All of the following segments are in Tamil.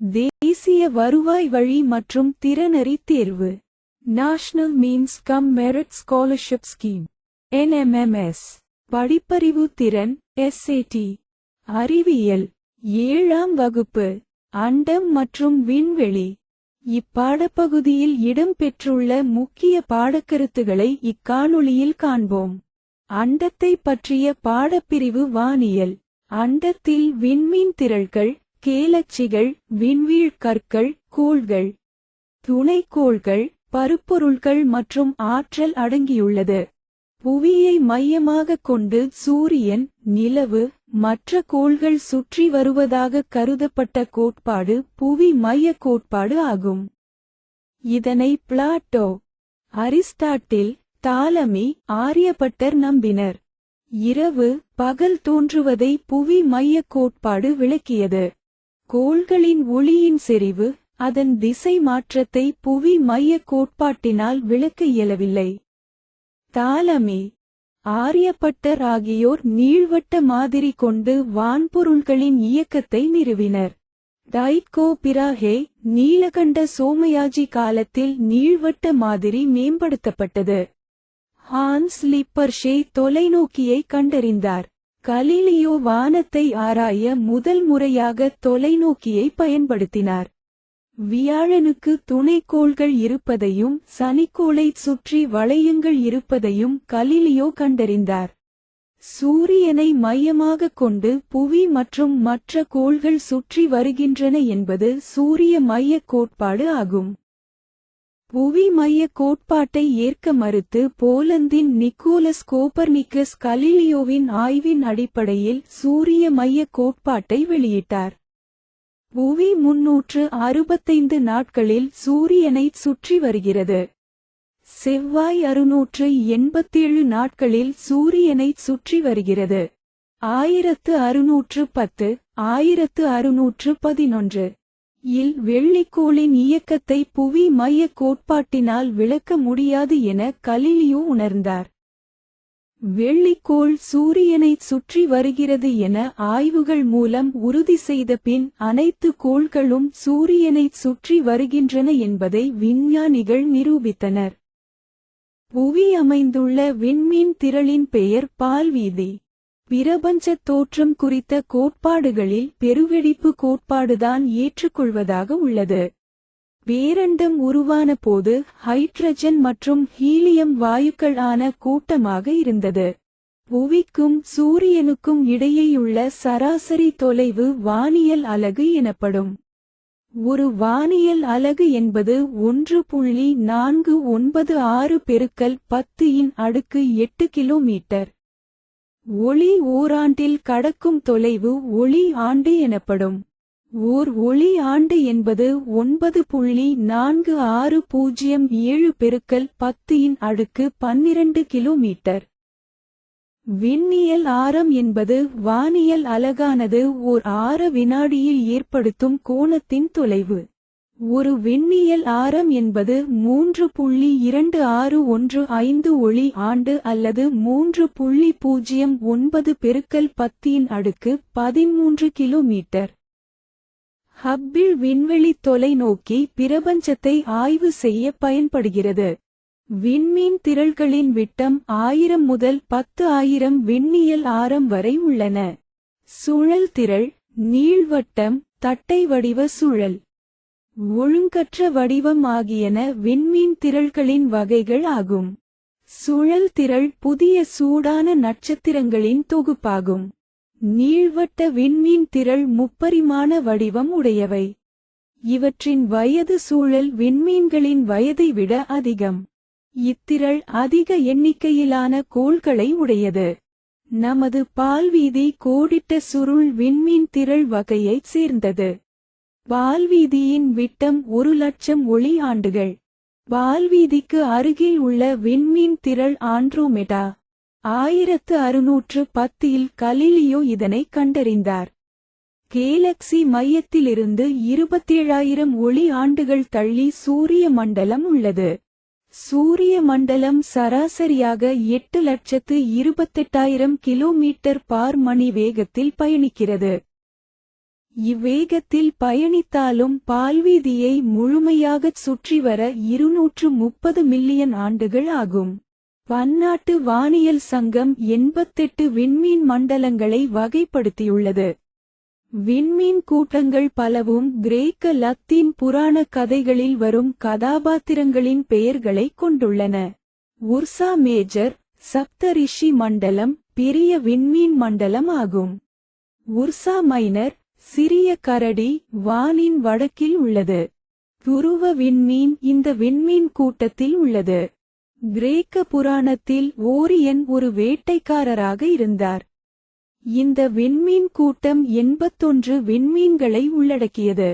தேசிய வருவாய் வழி மற்றும் திறனறி தேர்வு. National means cum merit scholarship scheme NMMS படிப்பறிவு திறன் எஸ்ஏடி அறிவியல். ஏழாம் வகுப்பு. அண்டம் மற்றும் விண்வெளி. இப்பாடப்பகுதியில் இடம்பெற்றுள்ள முக்கிய பாடக்கருத்துகளை இக்காணொளியில் காண்போம். அண்டத்தை பற்றிய பாடப்பிரிவு வானியல். அண்டத்தில் விண்மீன் திரள்கள் கேலச்சிகள் விண்வீழ் கற்கள் கோள்கள் துணைக்கோள்கள் பருப்பொருள்கள் மற்றும் ஆற்றல் அடங்கியுள்ளது. புவியை மையமாகக் கொண்டு சூரியன் நிலவு மற்ற கோள்கள் சுற்றி வருவதாக கருதப்பட்ட கோட்பாடு புவி மைய கோட்பாடு ஆகும். இதனை பிளாட்டோ அரிஸ்டாட்டில் தாலமி ஆரியப்பட்டர் நம்பினர். இரவு பகல் தோன்றுவதை புவி மைய கோட்பாடு விளக்கியது. கோள்களின் ஒளியின் செறிவு அதன் திசை மாற்றத்தை புவி மைய கோட்பாட்டினால் விளக்க இயலவில்லை. தாலமி ஆரியப்பட்டர் ஆகியோர் நீள்வட்ட மாதிரி கொண்டு வான்பொருள்களின் இயக்கத்தை நிறுவினர். டைட்கோ பிராஹே நீலகண்ட சோமயாஜி காலத்தில் நீள்வட்ட மாதிரி மேம்படுத்தப்பட்டது. ஹான்ஸ் லிப்பர்ஷே தொலைநோக்கியை கண்டறிந்தார். கலீலியோ வானத்தை ஆராய முதல் முறையாக தொலைநோக்கியை பயன்படுத்தினார். வியாழனுக்கு துணைக்கோள்கள் இருப்பதையும் சனிக்கோளைச் சுற்றி வளையங்கள் இருப்பதையும் கலிலியோ கண்டறிந்தார். சூரியனை மையமாகக் கொண்டு புவி மற்றும் மற்ற கோள்கள் சுற்றி வருகின்றன என்பது சூரிய மையக் கோட்பாடு ஆகும். புவி மைய கோட்பாட்டை ஏற்க மறுத்து போலந்தின் நிக்கோலஸ் கோப்பர்னிக்கஸ் கலிலியோவின் ஆய்வின் அடிப்படையில் சூரிய மைய கோட்பாட்டை வெளியிட்டார். புவி முன்னூற்று அறுபத்தைந்து நாட்களில் சூரியனைச் சுற்றி வருகிறது. செவ்வாய் அறுநூற்று எண்பத்தேழு நாட்களில் சூரியனைச் சுற்றி வருகிறது. ஆயிரத்து அறுநூற்று பத்து ஆயிரத்து அறுநூற்று பதினொன்று. இல் வெள்ளிக்கோளின் இயக்கத்தை புவி மைய கோட்பாட்டினால் விளக்க முடியாது என கலிலியோ உணர்ந்தார். வெள்ளிக்கோள் சூரியனைச் சுற்றி வருகிறது என ஆய்வுகள் மூலம் உறுதி செய்த பின் அனைத்து கோள்களும் சூரியனைச் சுற்றி வருகின்றன என்பதை விஞ்ஞானிகள் நிரூபித்தனர். புவி அமைந்துள்ள விண்மீன் திரளின் பெயர் பால்வீதி. பிரபஞ்சத் தோற்றம் குறித்த கோட்பாடுகளில் பெருவெடிப்பு கோட்பாடுதான் ஏற்றுக்கொள்வதாக உள்ளது. பேரண்டம் உருவான போது ஹைட்ரஜன் மற்றும் ஹீலியம் வாயுக்கள் ஆன கூட்டமாக இருந்தது. புவிக்கும் சூரியனுக்கும் இடையேயுள்ள சராசரி தொலைவு வானியல் அலகு எனப்படும். ஒரு வானியல் அலகு என்பது ஒன்று புள்ளி நான்கு ஒன்பது ஆறு பெருக்கல் பத்து இன் அடுக்கு எட்டு கிலோமீட்டர். ஒளி ஓராண்டில் கடக்கும் தொலைவு ஒளி ஆண்டு எனப்படும். ஓர் ஒளி ஆண்டு என்பது ஒன்பது புள்ளி நான்கு ஆறு பூஜ்ஜியம் ஏழு பெருக்கல் பத்து இன் அடுக்கு பன்னிரண்டு கிலோமீட்டர். விண்ணியல் ஆரம் என்பது வானியல் அலகானது ஓர் ஆர வினாடியில் ஏற்படுத்தும் கோணத்தின் தொலைவு. ஒரு விண்ணியல் ஆரம் என்பது மூன்று புள்ளி இரண்டு ஆறு ஒன்று ஐந்து ஒளி ஆண்டு அல்லது மூன்று புள்ளி பூஜ்ஜியம் ஒன்பது பெருக்கல் பத்தியின் அடுக்கு பதிமூன்று கிலோமீட்டர். ஹப்பிள் விண்வெளி தொலைநோக்கி பிரபஞ்சத்தை ஆய்வு செய்ய பயன்படுகிறது. விண்மீன் திரள்களின் விட்டம் ஆயிரம் முதல் பத்து ஆயிரம் விண்ணியல் ஆரம் வரை உள்ளன. சுழல் திரள் நீள்வட்டம் தட்டை வடிவ சுழல். ஒழுங்கற்ற வடிவம் ஆகியன விண்மீன் திரள்களின் வகைகள் ஆகும். சுழல் திரள் புதிய சூடான நட்சத்திரங்களின் தொகுப்பாகும். நீள்வட்ட விண்மீன் திரள் முப்பரிமாண வடிவம் உடையவை. இவற்றின் வயது சூழல் விண்மீன்களின் வயதை விட அதிகம். இத்திரள் அதிக எண்ணிக்கையிலான கோள்களை உடையது. நமது பால்வீதி கோடிட்ட சுருள் விண்மீன் திரள் வகையைச் சேர்ந்தது. வால்வீதியின் விட்டம் ஒரு லட்சம் ஒளி ஆண்டுகள். வால்வீதிக்கு அருகில் உள்ள விண்மீன் திரள் ஆண்ட்ரோமெடா ஆயிரத்து அறுநூற்று பத்தில் கலிலியோ இதனை கண்டறிந்தார். கேலக்சி மையத்திலிருந்து இருபத்தேழாயிரம் ஒளி ஆண்டுகள் தள்ளி சூரிய மண்டலம் உள்ளது. சூரிய மண்டலம் சராசரியாக எட்டு லட்சத்து இருபத்தெட்டாயிரம் கிலோமீட்டர் பார் மணி வேகத்தில் பயணிக்கிறது. இவ்வேகத்தில் பயணித்தாலும் பால்வீதியை முழுமையாகச் சுற்றிவர இருநூற்று முப்பது மில்லியன் ஆண்டுகள் ஆகும். பன்னாட்டு வானியல் சங்கம் எண்பத்தெட்டு விண்மீன் மண்டலங்களை வகைப்படுத்தியுள்ளது. விண்மீன் கூட்டங்கள் பலவும் கிரேக்க லத்தீன் புராண கதைகளில் வரும் கதாபாத்திரங்களின் பெயர்களைக் கொண்டுள்ளன. உர்சா மேஜர் சப்தரிஷி மண்டலம் பெரிய விண்மீன் மண்டலம் ஆகும். உர்சா மைனர் சிறிய கரடி வானின் வடக்கில் உள்ளது. துருவ விண்மீன் இந்த விண்மீன் கூட்டத்தில் உள்ளது. கிரேக்க புராணத்தில் ஓரியன் ஒரு வேட்டைக்காரராக இருந்தார். இந்த விண்மீன் கூட்டம் எண்பத்தொன்று விண்மீன்களை உள்ளடக்கியது.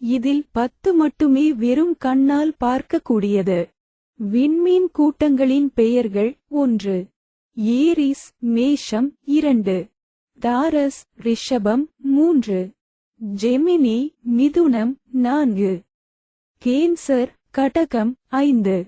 இதில் பத்து மட்டுமே வெறும் கண்ணால் பார்க்கக்கூடியது. விண்மீன் கூட்டங்களின் பெயர்கள் ஒன்று ஏரிஸ் மேஷம் இரண்டு. தாரஸ் ரிஷபம் மூன்று. ஜெமினி மிதுனம் நான்கு. கேன்சர் கடகம் ஐந்து.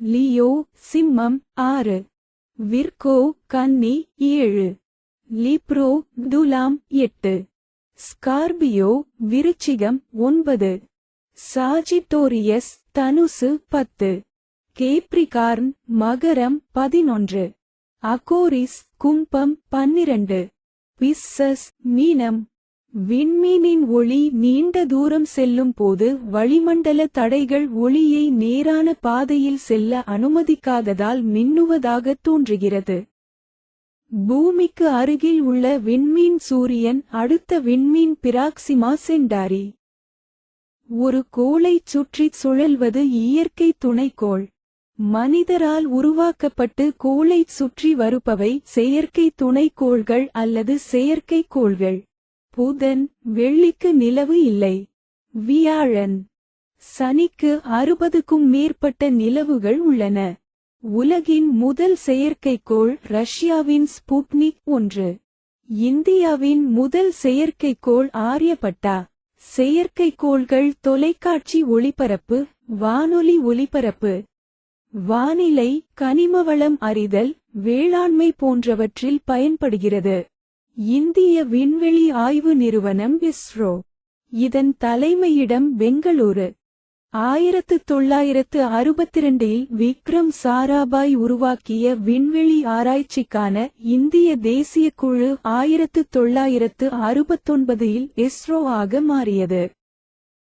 லியோ சிம்மம் ஆறு. விர்கோ கன்னி ஏழு. லிப்ரோ துலாம் எட்டு. ஸ்கார்பியோ விருச்சிகம் ஒன்பது. சாஜிட்டோரியஸ் தனுசு பத்து. கேப்ரிகார்ன் மகரம் பதினொன்று. அகோரிஸ் கும்பம் பன்னிரண்டு. பிஸ்ஸஸ் மீனம். விண்மீனின் ஒளி நீண்ட தூரம் செல்லும் போது வளிமண்டல தடைகள் ஒளியை நேரான பாதையில் செல்ல அனுமதிக்காததால் மின்னுவதாகத் தோன்றுகிறது. பூமிக்கு அருகில் உள்ள விண்மீன் சூரியன் அடுத்த விண்மீன் பிராக்சிமா சென்டாரி ஒரு கோளைச் சுற்றிச் சுழல்வது இயற்கை துணைக்கோள். மனிதரால் உருவாக்கப்பட்டு கோளைச் சுற்றி வருபவை செயற்கை துணைக்கோள்கள் அல்லது செயற்கைக்கோள்கள் புதன் வெள்ளிக்கு நிலவு இல்லை. வியாழன் சனிக்கு அறுபதுக்கும் மேற்பட்ட நிலவுகள் உள்ளன. உலகின் முதல் செயற்கைக்கோள் ரஷ்யாவின் ஸ்புட்னிக் ஒன்று. இந்தியாவின் முதல் செயற்கைக்கோள் ஆரியப்பட்டா. செயற்கைக்கோள்கள் தொலைக்காட்சி ஒளிபரப்பு வானொலி ஒளிபரப்பு. வானிலை கனிமவளம் அறிதல் வேளாண்மை போன்றவற்றில் பயன்படுகிறது. இந்திய விண்வெளி ஆய்வு நிறுவனம் இஸ்ரோ. இதன் தலைமையிடம் பெங்களூரு. ஆயிரத்து தொள்ளாயிரத்து அறுபத்திரண்டில் விக்ரம் சாராபாய் உருவாக்கிய விண்வெளி ஆராய்ச்சிக்கான இந்திய தேசிய குழு ஆயிரத்து தொள்ளாயிரத்து அறுபத்தொன்பதில் இஸ்ரோ ஆக மாறியது.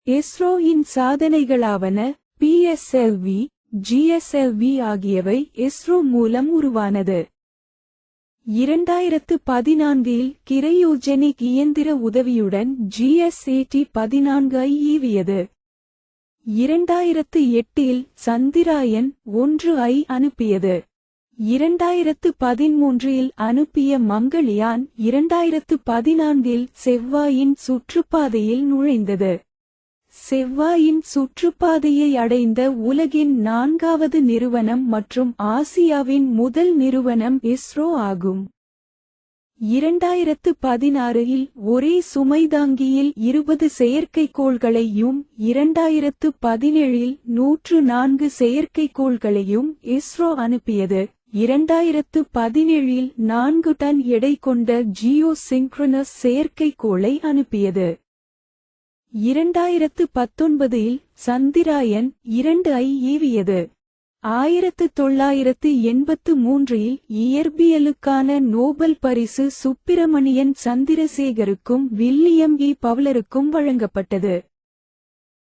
இஸ்ரோயின் சாதனைகளாவன பிஎஸ்எல்வி ஜிஎஸ்எல்வி ஆகியவை இஸ்ரோ மூலம் உருவானது. இரண்டாயிரத்து பதினான்கில் கிரையோஜெனிக் இயந்திர உதவியுடன் ஜிஎஸ்ஏடி பதினான்கு ஐ ஈவியது. இரண்டாயிரத்து எட்டில் சந்திராயன் ஒன்று ஐ அனுப்பியது. இரண்டாயிரத்து பதிமூன்றில் அனுப்பிய மங்கள்யான் இரண்டாயிரத்து பதினான்கில் செவ்வாயின் சுற்றுப்பாதையில் நுழைந்தது. செவ்வாயின் சுற்றுப்பாதையை அடைந்த உலகின் நான்காவது நிறுவனம் மற்றும் ஆசியாவின் முதல் நிறுவனம் இஸ்ரோ ஆகும். இரண்டாயிரத்து பதினாறில் ஒரே சுமைதாங்கியில் இருபது செயற்கைக்கோள்களையும் இரண்டாயிரத்து பதினேழில் நூற்று நான்கு செயற்கைக்கோள்களையும் இஸ்ரோ அனுப்பியது. இரண்டாயிரத்து பதினேழில் நான்கு டன் எடை கொண்ட ஜியோ சிங்க்ரனஸ் செயற்கைக்கோளை அனுப்பியது. இரண்டாயிரத்து பத்தொன்பதில் சந்திராயன் இரண்டு ஐ ஏவியது ஆயிரத்து தொள்ளாயிரத்து எண்பத்து மூன்றில் இயற்பியலுக்கான நோபல் பரிசு சுப்பிரமணியன் சந்திரசேகருக்கும் வில்லியம் இ. பவ்லருக்கும் வழங்கப்பட்டது.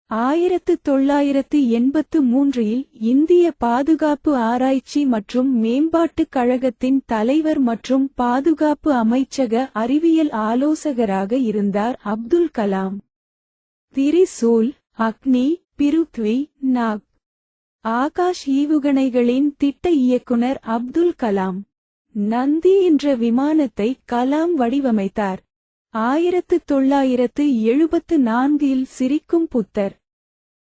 ஆயிரத்து தொள்ளாயிரத்து எண்பத்து மூன்றில் இந்திய பாதுகாப்பு ஆராய்ச்சி மற்றும் மேம்பாட்டுக் கழகத்தின் தலைவர் மற்றும் பாதுகாப்பு அமைச்சக அறிவியல் ஆலோசகராக இருந்தார் அப்துல் கலாம். திரிசூல் அக்னி பிருத்வி நாக். ஆகாஷ் ஈவுகணைகளின் திட்ட இயக்குனர் அப்துல் கலாம். நந்தி என்ற விமானத்தை கலாம் வடிவமைத்தார். ஆயிரத்து தொள்ளாயிரத்து எழுபத்து நான்கில் சிரிக்கும் புத்தர்.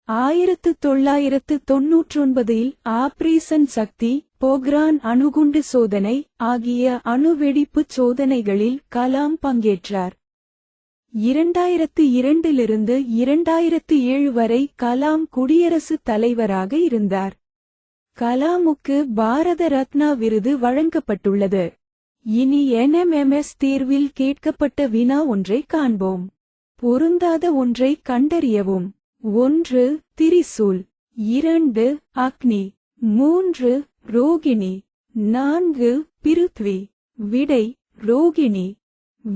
ஆயிரத்து தொள்ளாயிரத்து தொன்னூற்றொன்பதில் ஆப்ரீசன் சக்தி போக்ரான் அணுகுண்டு சோதனை ஆகிய அணுவெடிப்புச் சோதனைகளில் கலாம் பங்கேற்றார். இரண்டாயிரத்து இரண்டிலிருந்து இரண்டாயிரத்து ஏழு வரை கலாம் குடியரசுத் தலைவராக இருந்தார். கலாமுக்கு பாரத ரத்னா விருது வழங்கப்பட்டுள்ளது. இனி என்எம்எம்எஸ் தேர்வில் கேட்கப்பட்ட வினா ஒன்றை காண்போம். பொருந்தாத ஒன்றை கண்டறியவும். ஒன்று திரிசூல். இரண்டு அக்னி. மூன்று ரோகிணி. நான்கு பிருத்வி. விடை ரோகிணி.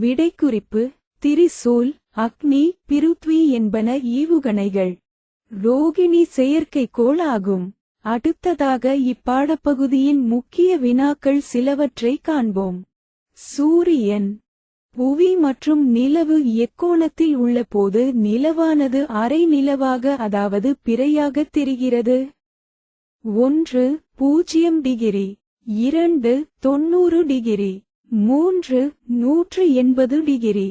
விடைக்குறிப்பு திரிசூல் அக்னி பிருத்வி என்பன ஈவுகணைகள். ரோகிணி செயற்கைக்கோள் ஆகும் அடுத்ததாக இப்பாடப்பகுதியின் முக்கிய வினாக்கள் சிலவற்றை காண்போம். சூரியன். புவி மற்றும் நிலவு எக்கோணத்தில் உள்ளபோது நிலவானது அரை நிலவாக அதாவது பிறையாக தெரிகிறது. ஒன்று பூஜ்ஜியம் டிகிரி. இரண்டு தொன்னூறு டிகிரி. மூன்று நூற்று எண்பது டிகிரி.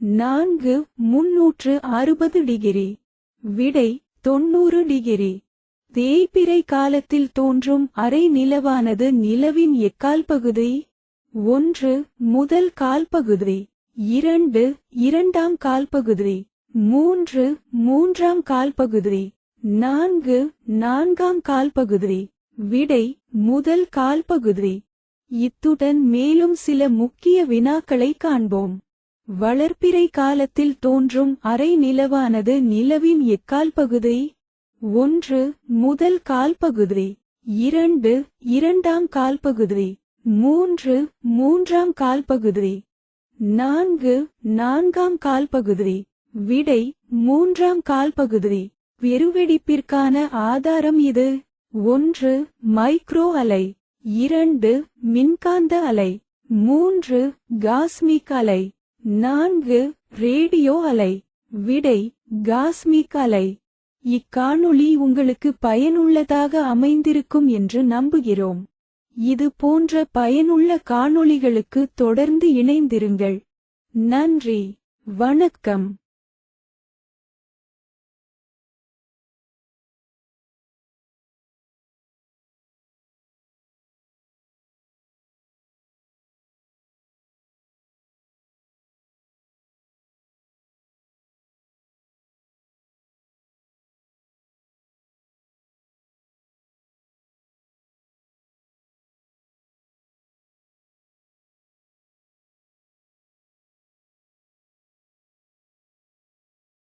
நான்கு முன்னூற்று அறுபது டிகிரி. விடை தொன்னூறு டிகிரி. தேய்பிறை காலத்தில் தோன்றும் அரை நிலவானது நிலவின் எக்கால் பகுதி? ஒன்று முதல் கால்பகுதி இரண்டு இரண்டாம் கால்பகுதி மூன்று மூன்றாம் கால்பகுதி நான்கு நான்காம் கால்பகுதி விடை முதல் கால்பகுதி இத்துடன் மேலும் சில முக்கிய வினாக்களை காண்போம். வளர்ப்பிறை காலத்தில் தோன்றும் அரை நிலவானது நிலவின் எக்கால் பகுதி ஒன்று முதல் கால்பகுதி. இரண்டு இரண்டாம் கால்பகுதி. மூன்று மூன்றாம் கால்பகுதி. நான்கு நான்காம் கால்பகுதி. விடை மூன்றாம் கால்பகுதி. பெருவெடிப்பிற்கான ஆதாரம் இது. ஒன்று மைக்ரோ அலை. இரண்டு மின்காந்த அலை. மூன்று காஸ்மிக் அலை. நான்கு ரேடியோ அலை விடை காஸ்மிக் அலை. இக்காணொளி உங்களுக்கு பயனுள்ளதாக அமைந்திருக்கும் என்று நம்புகிறோம். இது போன்ற பயனுள்ள காணொளிகளுக்கு தொடர்ந்து இணைந்திருங்கள். நன்றி வணக்கம்.